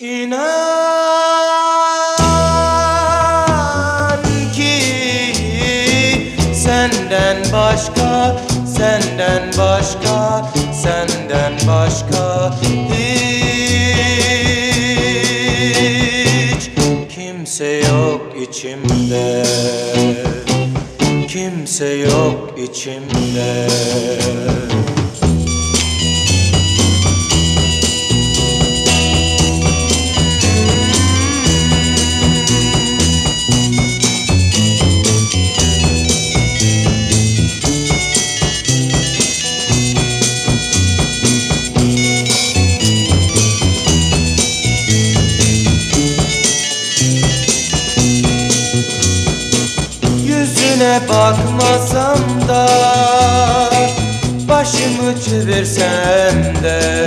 İnan ki senden başka, senden başka, senden başka hiç kimse yok içimde. Kimse yok içimde. Yüzüne bakmasam da Başımı çevirsem de